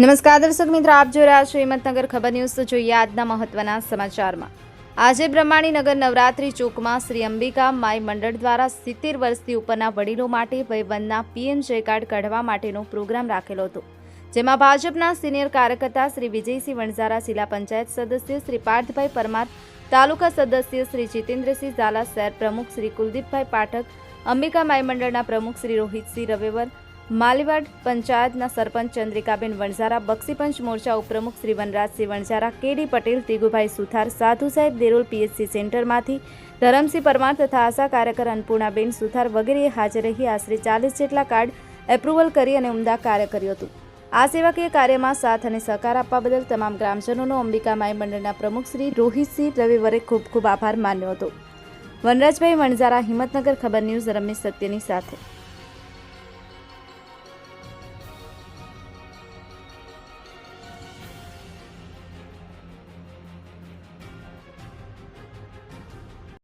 નમસ્કાર, દર્શક મિત્રો, આપ જોઈ રહ્યા છો હિંમતનગર ખબર ન્યૂઝ. તો જોઈએ આજના મહત્વના સમાચારમાં. આજે બ્રહ્માણીનગર નવરાત્રી ચોકમાં શ્રી અંબિકા માઈ મંડળ દ્વારા સિત્તેર વર્ષથી ઉપરના વડીલો માટે વયવંદના પીએમ જય કાર્ડ કાઢવા માટેનો પ્રોગ્રામ રાખેલો હતો, જેમાં ભાજપના સિનિયર કાર્યકર્તા શ્રી વિજયસિંહ વણઝારા, જિલ્લા પંચાયત સદસ્ય શ્રી પાર્થભાઈ પરમાર, તાલુકા સદસ્ય શ્રી જીતેન્દ્રસિંહ ઝાલા, શહેર પ્રમુખ શ્રી કુલદીપભાઈ પાઠક, અંબિકા માઈ મંડળના પ્રમુખ શ્રી રોહિતસિંહ રવેવર માલીવાડ પંચાયતના સરપંચ ચંદ્રિકાબેન વણઝારા, બક્ષીપંચ મોરચા ઉપપ્રમુખ શ્રી વનરાજસિંહ વણઝારા, કેડી પટેલ તિગુભાઈ સુથાર, સાધુ સાહેબ દેરોલ પીએચસી સેન્ટરમાંથી, ધરમસિંહ પરમાર તથા આશા કાર્યકર અન્નપૂર્ણાબેન સુથાર વગેરેએ હાજર રહી આશરે ચાલીસ જેટલા કાર્ડ એપ્રુવલ કરી અને ઉમદા કાર્ય કર્યું હતું. આ સેવાકીય કાર્યમાં સાથ અને સહકાર આપવા બદલ તમામ ગ્રામજનોનો, અંબિકા માઈ મંડળના પ્રમુખ શ્રી રોહિતસિંહ રવિવરે ખૂબ ખૂબ આભાર માન્યો હતો. વનરાજભાઈ વણઝારા, હિંમતનગર, ખબર ન્યૂઝ, રમેશ સત્યની સાથે.